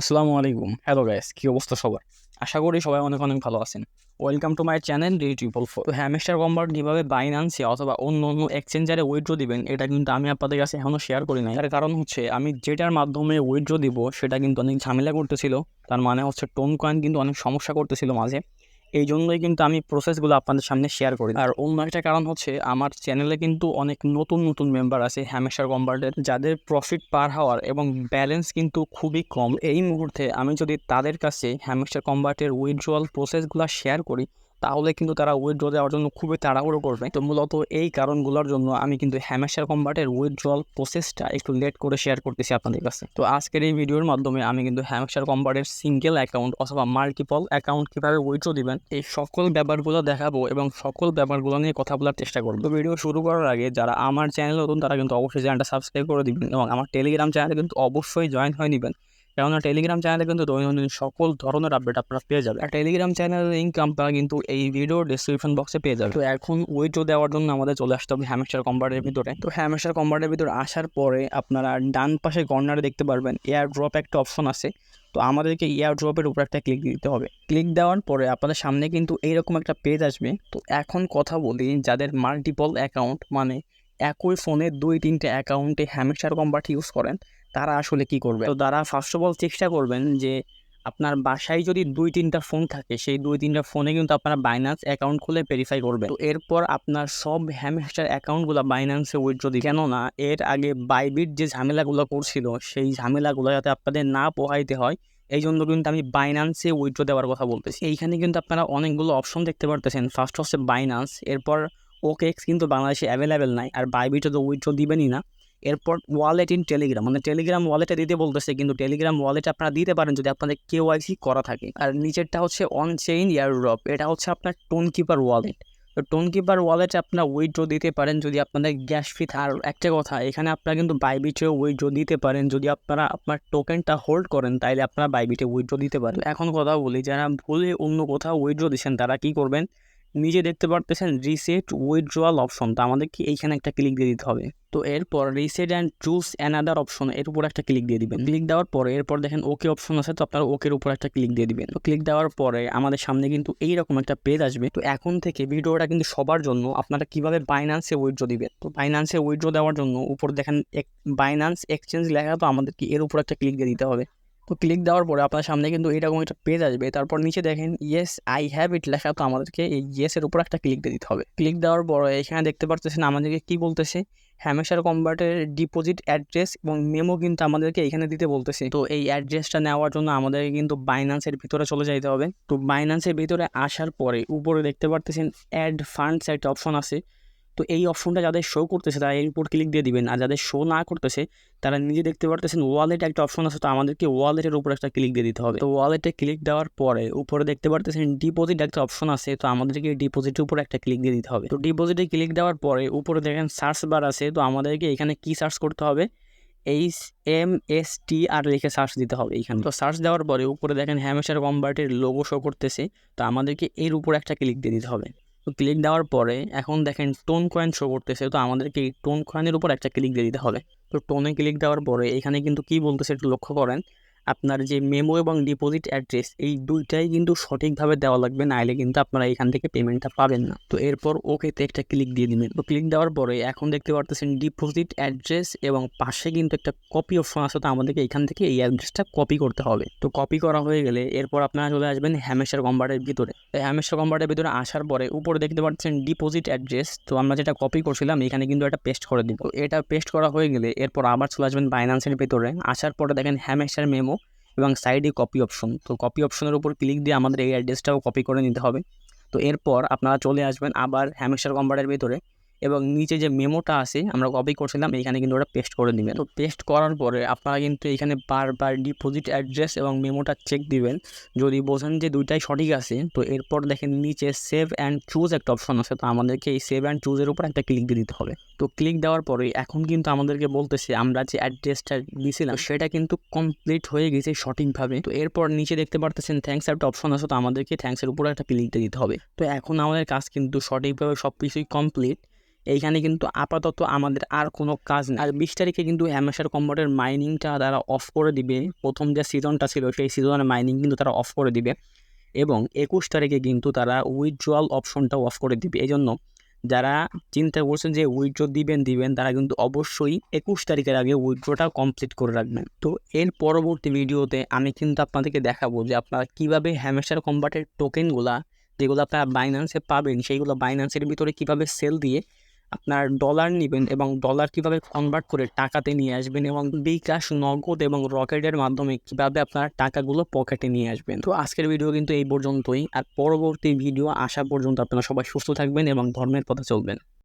আসসালামু আলাইকুম। Hello guys কী অবস্থা সবাই আশা করি সবাই অনেক অনেক ভালো আছেন। Welcome to my channel D triple four তো হ্যামেস্টার কম্বার্ট কীভাবে বাইনান্সে অথবা অন্য অন্য এক্সচেঞ্জারে উইড্রো দিবেন, এটা কিন্তু আমি আপনাদের কাছে এখনও শেয়ার করি নাই। তার কারণ হচ্ছে, আমি যেটার মাধ্যমে উইড্রো দিব, সেটা কিন্তু অনেক ঝামেলা করতেছিল। তার মানে হচ্ছে টোন কয়েন কিন্তু অনেক সমস্যা করতেছিল মাঝে। এই জন্যই কিন্তু আমি প্রসেসগুলো আপনাদের সামনে শেয়ার করি। আর অন্য একটা কারণ হচ্ছে, আমার চ্যানেলে কিন্তু অনেক নতুন নতুন মেম্বার আছে হ্যামেশার কম্বার্টের যাদের প্রফিট পার হওয়ার এবং ব্যালেন্স কিন্তু খুবই কম। এই মুহূর্তে আমি যদি তাদের কাছে হ্যামেশার কম্বার্টের উইথড্রয়াল প্রসেসগুলো শেয়ার করি তাহলে কিন্তু তারা উইথড্র দেওয়ার জন্য খুবই তাড়াহুড়ো করবে। তো মূলত এই কারণগুলোর জন্য আমি কিন্তু হ্যামেশার কম্বার্টের উইথড্রয়াল প্রসেসটা একটু লেট করে শেয়ার করতেছি আপনাদের কাছে। তো আজকের এই ভিডিওর মাধ্যমে আমি কিন্তু হ্যামেশার কম্বার্টের সিঙ্গেল অ্যাকাউন্ট অথবা মাল্টিপল অ্যাকাউন্ট কীভাবে উইথড্র দিবেন, এই সকল ব্যাপারগুলো দেখাবো এবং সকল ব্যাপারগুলো নিয়ে কথা বলার চেষ্টা করব। তো ভিডিও শুরু করার আগে যারা আমার চ্যানেল নতুন তারা কিন্তু অবশ্যই চ্যানেলটা সাবস্ক্রাইব করে দিবেন এবং আমার টেলিগ্রাম চ্যানেলে কিন্তু অবশ্যই জয়েন হয়ে নেবেন। কেননা টেলিগ্রাম চ্যানেলে কিন্তু দৈনন্দিন সকল ধরনের আপডেট আপনারা পেয়ে যাবেন। আর টেলিগ্রাম চ্যানেলের লিঙ্ক আপনারা কিন্তু এই ভিডিও ডিসক্রিপশন বক্সে পেয়ে যাবেন। তো এখন উইথড্র দেওয়ার জন্য আমাদের চলে আসতে হবে হ্যামেস্টার কম্বার্টের ভিতরে। তো হ্যামেস্টার কম্বার্টের ভিতরে আসার পরে আপনারা ডান পাশে কর্নারে দেখতে পারবেন এয়ার ড্রপ একটা অপশন আছে। তো আমাদেরকে এয়ার ড্রপের উপর একটা ক্লিক দিতে হবে। ক্লিক দেওয়ার পরে আপনাদের সামনে কিন্তু এইরকম একটা পেজ আসবে। তো এখন কথা বলি যাদের মাল্টিপল অ্যাকাউন্ট মানে একই ফোনে দুই তিনটে অ্যাকাউন্টে হ্যামেস্টার কম্বার্ট ইউজ করেন, তারা আসলে কি করবে? তো তারা ফার্স্ট অফ অল চেষ্টা করবেন যে আপনার বাসায় যদি দুই তিনটা ফোন থাকে, সেই দুই তিনটা ফোনে কিন্তু আপনারা বাইন্যান্স অ্যাকাউন্ট খুলে ভেরিফাই করবেন। তো এরপর আপনার সব হ্যামস্টার অ্যাকাউন্টগুলো বাইন্যান্সে উইথড্র দিই কেননা এর আগে বাইবিট যে ঝামেলাগুলো করছিল, সেই ঝামেলাগুলো যাতে আপনাদের না পোহাইতে হয় এই জন্য কিন্তু আমি বাইন্যান্সে উইথড্র দেওয়ার কথা বলতেছি। এইখানে কিন্তু আপনারা অনেকগুলো অপশন দেখতে পারতেছেন। ফার্স্ট হচ্ছে বাইন্যান্স এরপর ওকেক্স কিন্তু বাংলাদেশে অ্যাভেলেবেল নাই আর বাইবিটে তো উইথড্র দিবেনই না। এরপর ওয়ালেট ইন টেলিগ্রাম মানে টেলিগ্রাম ওয়ালেটে দিতে বলতেছে, কিন্তু টেলিগ্রাম ওয়ালেটে আপনারা দিতে পারেন যদি আপনাদের কেওয়াইসি করা থাকে। আর নিচেরটা হচ্ছে অন চেইন ইয়ারড্রপ এটা হচ্ছে আপনার টোন কিপার ওয়ালেট তো টোন কিপার ওয়ালেটে আপনারা উইথড্র দিতে পারেন যদি আপনাদের গ্যাস ফি আর একটা কথা, এখানে আপনারা কিন্তু বাইবিটেও উইথড্র দিতে পারেন যদি আপনারা আপনার টোকেনটা হোল্ড করেন, তাইলে আপনারা বাইবিটে উইথড্র দিতে পারেন। এখন কথা বলি, যারা ভুলে অন্য কোথাও উইথড্র দিচ্ছেন, তারা কি করবেন? নিজে দেখতে পারতেছেন রিসেট উইথড্রয়াল অপশন তো আমাদেরকে এইখানে একটা ক্লিক দিয়ে দিতে হবে। তো এরপর reset and choose another option এর উপর একটা ক্লিক দিয়ে দিবেন। ক্লিক দেওয়ার পরে এরপর দেখেন ওকে অপশন আছে, তো আপনারা ওকের উপর একটা ক্লিক দিয়ে দিবেন। তো ক্লিক দেওয়ার পরে আমাদের সামনে কিন্তু এইরকম একটা পেজ আসবে। তো এখন থেকে ভিডিওটা কিন্তু সবার জন্য আপনারা কীভাবে বাইন্যান্সে উইথড্র দিবেন? তো বাইন্যান্সে উইথড্র দেওয়ার জন্য উপর দেখেন বাইন্যান্স এক্সচেঞ্জ লেখা, তো আমাদেরকে এর উপর একটা ক্লিক দিয়ে দিতে হবে। তো ক্লিক দেওয়ার পরে আপনার সামনে কিন্তু এরকম একটা পেজ আসবে। তারপর নিচে দেখেন ইয়েস আই হ্যাভ ইট লেখা তো আমাদেরকে এই ইয়েসের উপর একটা ক্লিক দিয়ে দিতে হবে। ক্লিক দেওয়ার পরে এখানে দেখতে পারতেছেন আমাদেরকে কি বলতেছে? হ্যামেশার কম্বার্টের ডিপোজিট অ্যাড্রেস এবং মেমো কিন্তু আমাদেরকে এখানে দিতে বলতেছে। তো এই অ্যাড্রেসটা নেওয়ার জন্য আমাদেরকে কিন্তু বাইন্যান্সের ভিতরে চলে যাইতে হবে। তো বাইন্যান্সের ভিতরে আসার পরে উপরে দেখতে পারতেছেন অ্যাড ফান্ডস একটা অপশন আছে। তো এই অপশনটা যাদের শো করতেছে, তারা এর উপর ক্লিক দিয়ে দিবেন। আর যাদের শো না করতেছে, তারা নিজে দেখতে পারতেছেন ওয়ালেট একটা অপশন আছে, তো আমাদেরকে ওয়ালেটের উপর একটা ক্লিক দিয়ে দিতে হবে। তো ওয়ালেটে ক্লিক দেওয়ার পরে উপরে দেখতে পারতেছেন ডিপোজিট একটা অপশন আছে, তো আমাদেরকে ডিপোজিটের উপর একটা ক্লিক দিয়ে দিতে হবে। তো ডিপোজিটে ক্লিক দেওয়ার পরে উপরে দেখেন সার্চ বার আছে, তো আমাদেরকে এখানে কি সার্চ করতে হবে? H M S T R লিখে সার্চ দিতে হবে এইখানে তো সার্চ দেওয়ার পরে উপরে দেখেন হ্যামেশার কম্বার্টের লোগো শো করতেছে, তো আমাদেরকে এর উপর একটা ক্লিক দিয়ে দিতে হবে। তো ক্লিক দেওয়ার পরে এখন দেখেন টোন কয়েন শো করতেছে, তো আমাদেরকে এই টোন কয়েনের উপর একটা ক্লিক দিয়ে দিতে হবে। তো টোনে ক্লিক দেওয়ার পরে এখানে কিন্তু কি বলতেছে একটু লক্ষ্য করেন। আপনার যে মেমো এবং ডিপোজিট অ্যাড্রেস এই দুইটাই কিন্তু সঠিকভাবে দেওয়া লাগবে, নাইলে কিন্তু আপনারা এখান থেকে পেমেন্টটা পাবেন না। তো এরপর ওকেতে একটা ক্লিক দিয়ে দিবেন। তো ক্লিক দেওয়ার পরে এখন দেখতে পারতেছেন ডিপোজিট অ্যাড্রেস এবং পাশে কিন্তু একটা কপি অপশন আছে, তো আমাদেরকে এখান থেকে এই অ্যাড্রেসটা কপি করতে হবে। তো কপি করা হয়ে গেলে এরপর আপনারা চলে আসবেন হ্যামেশার কম্বার্টের ভিতরে। হ্যামেশার কম্বার্টের ভিতরে আসার পরে উপরে দেখতে পাচ্ছেন ডিপোজিট অ্যাড্রেস তো আমরা যেটা কপি করছিলাম, এখানে কিন্তু এটা পেস্ট করে দিব। এটা পেস্ট করা হয়ে গেলে এরপর আবার চলে আসবেন বাইন্যান্সের ভিতরে। আসার পরে দেখেন হ্যামেশার মেমো এবং সাইডে কপি অপশন তো কপি অপশনের উপর ক্লিক দিয়ে আমাদের এই অ্যাড্রেসটাও কপি করে নিতে হবে। তো এরপর আপনারা চলে আসবেন আবার হ্যামেশার কম্পার্টের ভিতরে। এবং নিচে যে মেমোটা আছে, আমরা কপি করছিলাম এখানে কিন্তু ওটা পেস্ট করে দিবেন। তো পেস্ট করার পরে আপনারা কিন্তু এখানে বারবার ডিপোজিট অ্যাড্রেস এবং মেমোটা চেক দিবেন। যদি বোঝেন যে দুইটাই সঠিক আছে, তো এরপর দেখেন নিচে সেভ অ্যান্ড চুজ একটা অপশন আছে। তো আমাদেরকে এই সেভ অ্যান্ড চুজের উপর একটা ক্লিক দিয়ে দিতে হবে। তো ক্লিক দেওয়ার পরে এখন কিন্তু আমাদেরকে বলতেছে, আমরা যে অ্যাড্রেসটা দিয়েছিলাম সেটা কিন্তু কমপ্লিট হয়ে গেছে সঠিকভাবে। তো এরপর নিচে দেখতে পারতেছেন থ্যাঙ্কস একটা অপশন আছে, তো আমাদেরকে থ্যাঙ্কসের উপর একটা ক্লিক দিয়ে দিতে হবে। তো এখন আমাদের কাজ কিন্তু সঠিকভাবে সব কিছুই কমপ্লিট এইখানে কিন্তু আপাতত আমাদের আর কোনো কাজ নেই। আর বিশ তারিখে কিন্তু হ্যামেশার কম্বাটের মাইনিংটা তারা অফ করে দিবে। প্রথম যে সিজনটা ছিল, সেই সিজনের মাইনিং কিন্তু তারা অফ করে দিবে। এবং একুশ তারিখে কিন্তু তারা উইথড্রয়াল অপশনটাও অফ করে দিবে। এই জন্য যারা চিন্তা করছেন যে উইথড্র দিবেন দিবেন, তারা কিন্তু অবশ্যই একুশ তারিখের আগে উইথড্রটা কমপ্লিট করে রাখবেন। তো এর পরবর্তী ভিডিওতে আমি কিন্তু আপনাদেরকে দেখাবো যে আপনারা কীভাবে হ্যামেশার কম্বাটের টোকেনগুলা যেগুলো আপনারা বাইন্যান্সে পাবেন, সেইগুলো বাইন্যান্সের ভিতরে কীভাবে সেল দিয়ে আপনার ডলার নেবেন এবং ডলার কীভাবে কনভার্ট করে টাকাতে নিয়ে আসবেন এবং বিকাশ নগদ এবং রকেটের মাধ্যমে কীভাবে আপনার টাকাগুলো পকেটে নিয়ে আসবেন। তো আজকের ভিডিও কিন্তু এই পর্যন্তই। আর পরবর্তী ভিডিও আসা পর্যন্ত আপনারা সবাই সুস্থ থাকবেন এবং ধর্মের পথে চলবেন।